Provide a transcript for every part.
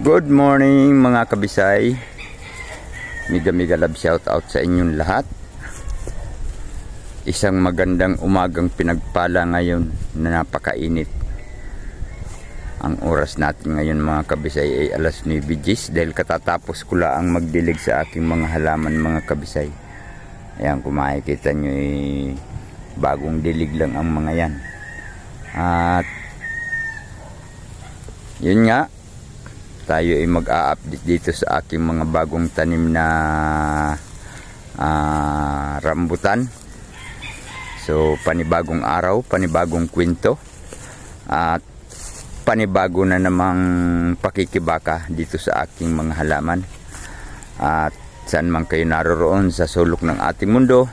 Good morning mga kabisay. Miga miga love shout out sa inyong lahat. Isang magandang umagang pinagpala ngayon na napakainit. Ang oras natin ngayon mga kabisay ay alas 9 gis dahil katatapos ko lang magdilig sa aking mga halaman mga kabisay. Ayan kung makikita nyo eh, bagong dilig lang ang mga yan. At yun nga, tayo ay mag-a-update dito sa aking mga bagong tanim na ah, rambutan. So, panibagong araw, panibagong kwento. At panibago na namang pakikibaka dito sa aking mga halaman. At saan man kayo naroroon sa sulok ng ating mundo,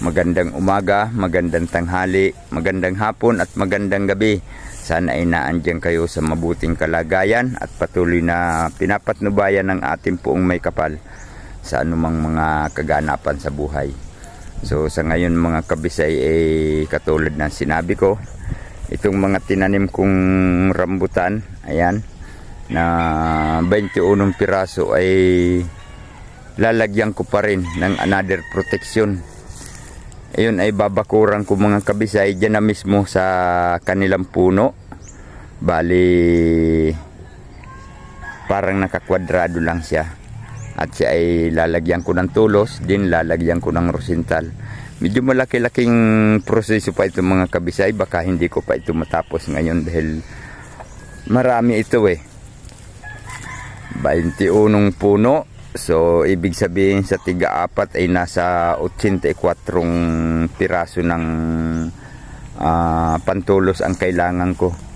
magandang umaga, magandang tanghali, magandang hapon at magandang gabi. Sana ay naandyan kayo sa mabuting kalagayan at patuloy na pinapatnubayan ng ating puong may kapal sa anumang mga kaganapan sa buhay. So sa ngayon mga kabisay ay katulad ng sinabi ko, itong mga tinanim kong rambutan, ayan, na 21 piraso ay lalagyan ko pa rin ng another protection ayun ay babakuran ko mga kabisay dyan na mismo sa kanilang puno bali parang nakakwadrado lang siya. At siya ay lalagyan ko ng tulos din lalagyan ko ng rosintal medyo malaki-laking proseso pa ito mga kabisay. Baka hindi ko pa ito matapos ngayon dahil marami ito eh. 21 puno. So, ibig sabihin sa tiga-apat ay nasa 84 piraso ng uh, pantulos ang kailangan ko.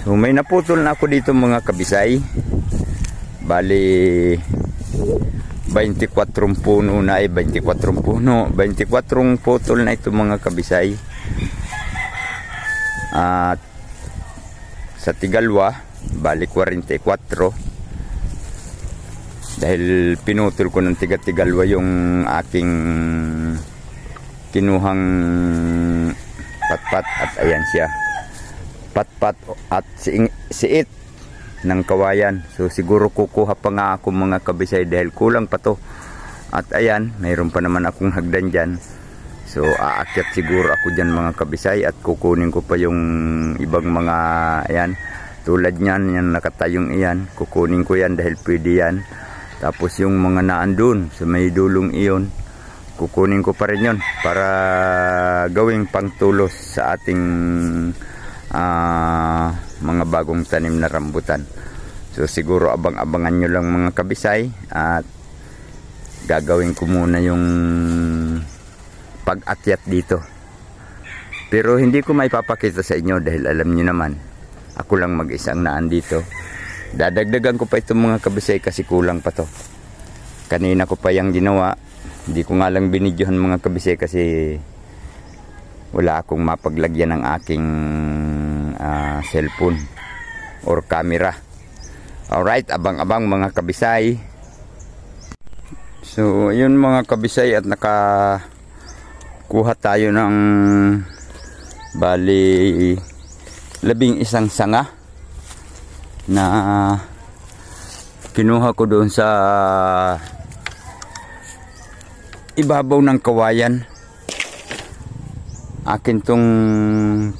So, may naputol na ako dito mga kabisay. Bali, 24 puno na ay 24 puno. 24 putol na ito mga kabisay. At sa tigalwa, bali 44 dahil pinutol ko ng tiga-tigalwa yung aking kinuhang patpat at ayan siya patpat at si siit ng kawayan. So siguro kukuha pa nga ako mga kabisay dahil kulang pa to. At ayan mayroon pa naman akong hagdan dyan. So aakyat siguro ako dyan mga kabisay at kukunin ko pa yung ibang mga ayan tulad nyan yan nakatayong iyan. Kukunin ko yan dahil pwede yan. Tapos yung mga naandun sa may dulong iyon, kukunin ko pa rin yon para gawing pangtulos sa ating uh, mga bagong tanim na rambutan. So siguro abang-abangan nyo lang mga kabisay at gagawin ko muna yung pag-akyat dito. Pero hindi ko may papakita sa inyo dahil alam niyo naman, ako lang mag-isang naan dito. Dadagdagan ko pa itong mga kabisay kasi kulang pa to. Kanina ko pa yung ginawa. Hindi ko nga lang binidyohan mga kabisay kasi wala akong mapaglagyan ng aking uh, cellphone or camera. Alright, abang-abang mga kabisay. So, yun mga kabisay at naka kuha tayo ng bali labing isang sanga na kinuha ko doon sa ibabaw ng kawayan akin tong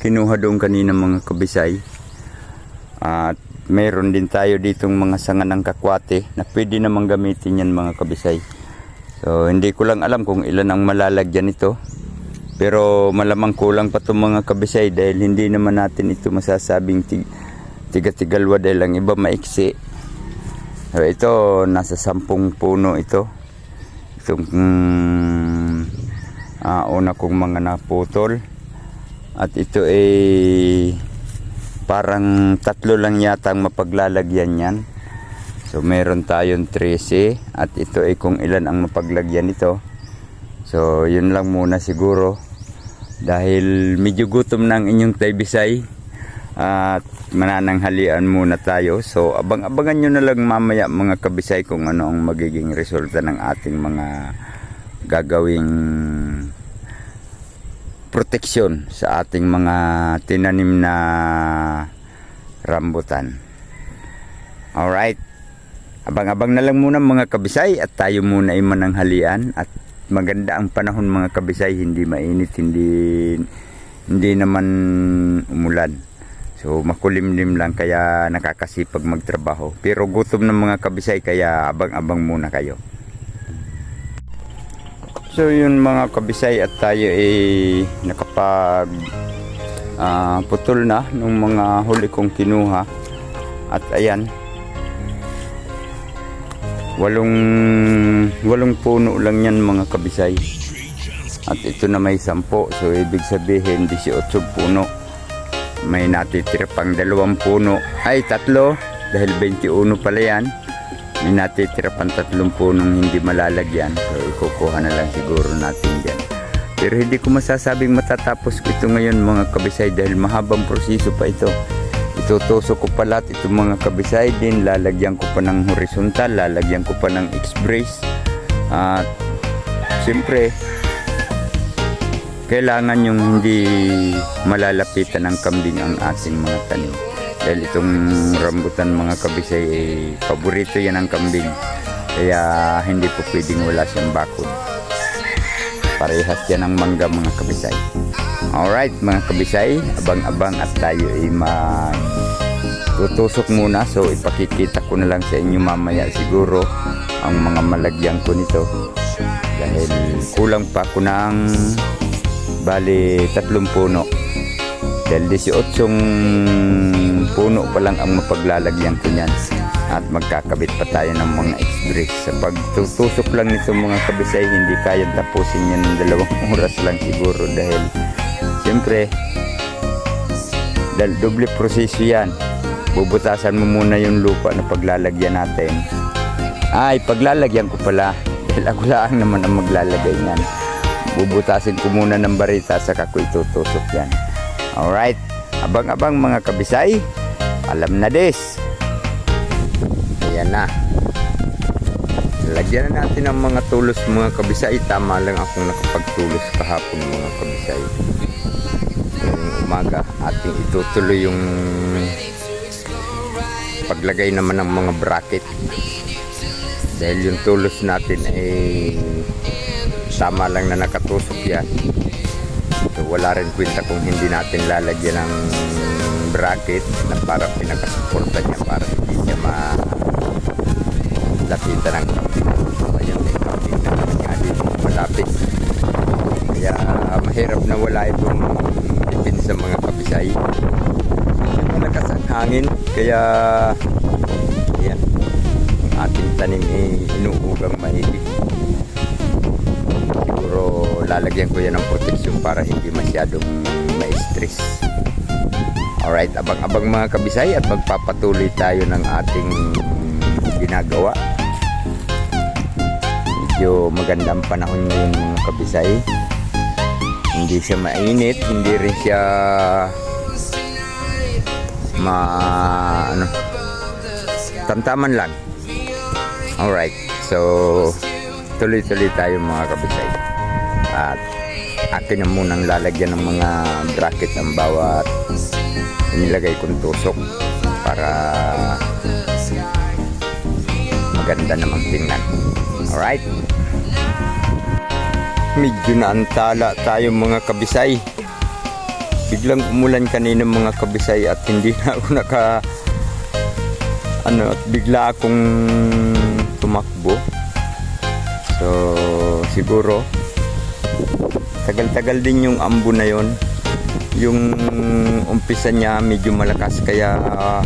kinuha doon kanina mga kabisay. At mayroon din tayo ditong mga sanga ng kakwate na pwede namang gamitin yan mga kabisay. So hindi ko lang alam kung ilan ang malalagyan ito pero malamang kulang pa itong mga kabisay dahil hindi naman natin ito masasabing tiga-tigalwa dahil ang iba maiksi. So, ito nasa sampung puno ito. Itong mm, uh, una kong mga naputol. At ito ay parang tatlo lang yata ang mapaglalagyan yan so meron tayong 13 at ito ay kung ilan ang mapaglagyan ito so yun lang muna siguro. Dahil medyo gutom ng inyong taybisay at manananghalian muna tayo. So abang-abangan nyo na lang mamaya mga kabisay kung ano ang magiging resulta ng ating mga gagawing proteksyon sa ating mga tinanim na rambutan. Alright. Abang-abang na lang muna mga kabisay at tayo muna ay mananghalian at maganda ang panahon mga kabisay, hindi mainit, hindi hindi naman umulan. So makulimlim lang kaya nakakasipag magtrabaho. Pero gutom ng mga kabisay kaya abang-abang muna kayo. So yun mga kabisay at tayo ay nakapag ah, putol na nung mga huli kong kinuha. At ayan, walong walong puno lang yan mga kabisay. At ito na may sampo, so ibig sabihin 18 puno. May natitira pang dalawang puno, ay tatlo, dahil 21 pala yan. May natitira pang tatlong punong hindi malalagyan, so ikukuha na lang siguro natin dyan. Pero hindi ko masasabing matatapos ko ito ngayon mga kabisay dahil mahabang proseso pa ito. Itutusok ko pa lahat itong mga kabisay din, lalagyan ko pa ng horizontal, lalagyan ko pa ng X-brace. At siyempre, kailangan yung hindi malalapitan ng kambing ang ating mga tanim. Dahil itong rambutan mga kabisay, eh, paborito yan ng kambing. Kaya hindi po pwedeng wala siyang bakod. Parehas yan ang mangga mga kabisay. Alright mga kabisay, abang-abang at tayo ay mag tutusok muna. So ipakikita ko na lang sa inyo mamaya siguro ang mga malagyan ko nito. Dahil kulang pa ko ng bali tatlong puno. Dahil 18 puno pa lang ang mapaglalagyan ko niyan. At magkakabit pa tayo ng mga X-bricks. Sa pagtutusok lang nito mga kabisay, hindi kayang tapusin yan ng dalawang oras lang siguro dahil siyempre dahil doble proseso yan. Bubutasan mo muna yung lupa na paglalagyan natin. Ay, paglalagyan ko pala. Dahil ako lang naman ang maglalagay niyan. Bubutasin ko muna ng barita saka ko itutusok yan. Alright. Abang-abang mga kabisay. Alam na des. Ayan na. Lagyan na natin ng mga tulos mga kabisay. Tama lang akong nakapagtulos kahapon mga kabisay. Yung umaga ating itutuloy yung paglagay naman ng mga bracket. Dahil yung tulos natin ay tama lang na nakatusok yan. So wala rin kwenta kung hindi natin lalagyan ng bracket na para pinakasuporta niya para hindi siya ma lapitan ng dito malapit. Kaya mahirap na wala itong ipin sa mga kabisay. Malakas ang hangin kaya ayan ating tanim ay inuugang siguro lalagyan ko yan ng protection para hindi masyadong ma-stress. Alright abang-abang mga kabisay at magpapatuloy tayo ng ating ginagawa. Medyo magandang panahon ngayon mga kabisay. Hindi siya mainit hindi rin siya ma ano tamtaman lang. Alright so tuloy-tuloy tayo mga kabisay at akin na munang lalagyan ng mga bracket ang bawat inilagay kong tusok para maganda namang tingnan. Alright? Medyo naantala tayo mga kabisay. Biglang umulan kanina mga kabisay at hindi na ako naka ano at bigla akong tumakbo. So siguro tagal-tagal din yung ambo na yon yung umpisa niya medyo malakas kaya uh,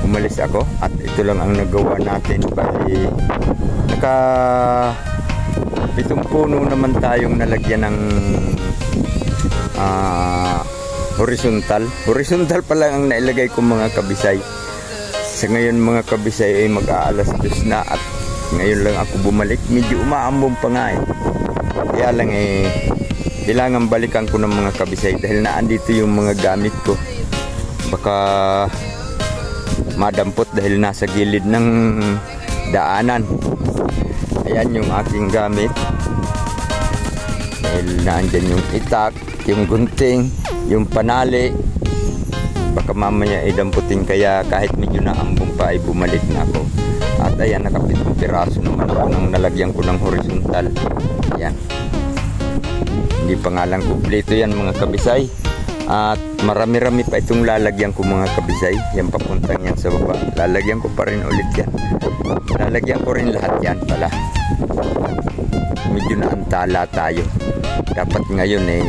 umalis ako at ito lang ang nagawa natin bali naka pitong puno naman tayong nalagyan ng ah, horizontal. Horizontal pa lang ang nailagay ko mga kabisay. Sa ngayon mga kabisay ay mag-aalas dos na at ngayon lang ako bumalik. Medyo umaambong pa nga eh. Kaya lang eh, kailangan balikan ko ng mga kabisay dahil naandito yung mga gamit ko. Baka madampot dahil nasa gilid ng daanan. Ayan yung aking gamit. Dahil naandyan yung itak, yung gunting, yung panali. baka mamaya ay damputin kaya kahit medyo naambong pa ay bumalik na ako at ayan nakapitong piraso naman ako nang nalagyan ko ng horizontal. Ayan. Hindi pa nga lang kumpleto yan mga kabisay. At marami-rami pa itong lalagyan ko mga kabisay. Yan papuntang yan sa baba. Lalagyan ko pa rin ulit yan. Lalagyan ko rin lahat yan pala. Medyo naantala tayo. Dapat ngayon eh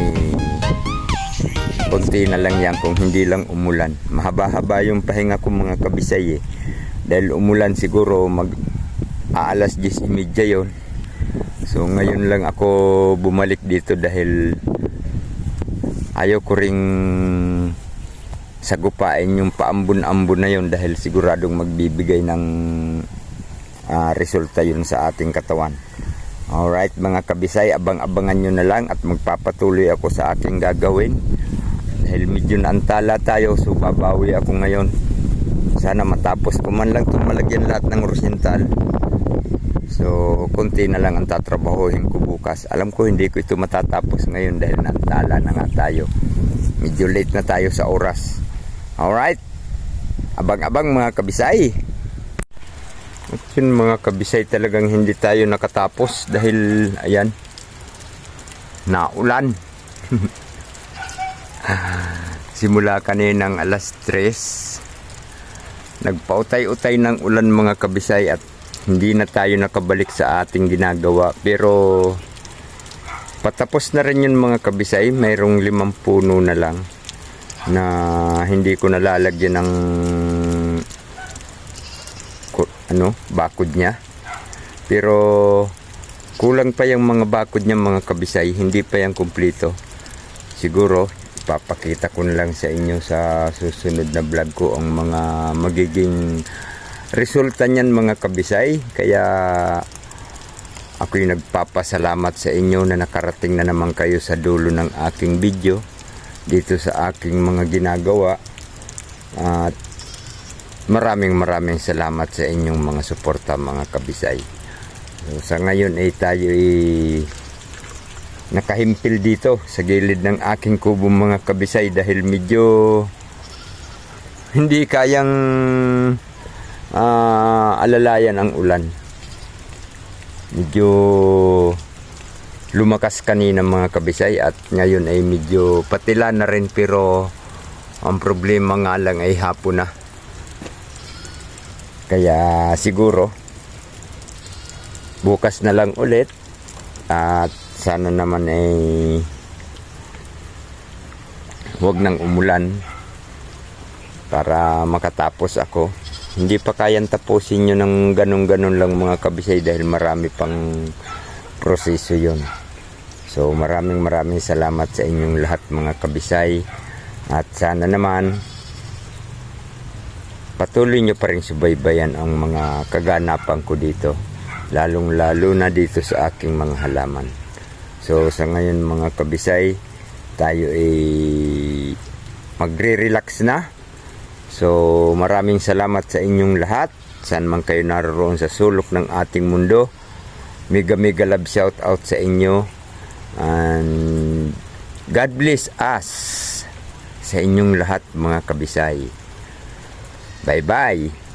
konti na lang yan kung hindi lang umulan. Mahaba-haba yung pahinga ko mga kabisay eh dahil umulan siguro mag aalas 10.30 yon so ngayon lang ako bumalik dito dahil ayaw ko ring sagupain yung paambun-ambun na yon dahil siguradong magbibigay ng ah, resulta yun sa ating katawan Alright mga kabisay, abang-abangan nyo na lang at magpapatuloy ako sa aking gagawin. Dahil medyo naantala tayo, so babawi ako ngayon. Sana matapos ko man lang itong malagyan lahat ng rosintal. So, konti na lang ang tatrabahuhin ko bukas. Alam ko hindi ko ito matatapos ngayon dahil naantala na nga tayo. Medyo late na tayo sa oras. Alright? Abang-abang mga kabisay. At yun mga kabisay talagang hindi tayo nakatapos dahil ayan naulan. Simula kaninang alas 3 nagpautay-utay ng ulan mga kabisay at hindi na tayo nakabalik sa ating ginagawa pero patapos na rin yun mga kabisay mayroong limang puno na lang na hindi ko nalalagyan ng ano, bakod niya. Pero kulang pa yung mga bakod niya mga kabisay, hindi pa yan kumpleto. Siguro ipapakita ko lang sa inyo sa susunod na vlog ko ang mga magiging resulta niyan mga kabisay. Kaya ako'y nagpapasalamat sa inyo na nakarating na naman kayo sa dulo ng aking video dito sa aking mga ginagawa. At Maraming maraming salamat sa inyong mga suporta mga kabisay. So, sa ngayon ay tayo ay nakahimpil dito sa gilid ng aking kubo mga kabisay dahil medyo hindi kayang ah, alalayan ang ulan. Medyo lumakas kanina mga kabisay at ngayon ay medyo patila na rin pero ang problema nga lang ay hapon na. Kaya siguro bukas na lang ulit at sana naman ay huwag nang umulan para makatapos ako. Hindi pa kayang tapusin nyo ng ganun-ganun lang mga kabisay dahil marami pang proseso yon. So maraming maraming salamat sa inyong lahat mga kabisay at sana naman patuloy nyo pa rin subaybayan ang mga kaganapan ko dito lalong lalo na dito sa aking mga halaman so sa ngayon mga kabisay tayo ay magre-relax na. So maraming salamat sa inyong lahat. Saan man kayo naroon sa sulok ng ating mundo mega mega love shout out sa inyo. And God bless us sa inyong lahat mga kabisay. Bye-bye.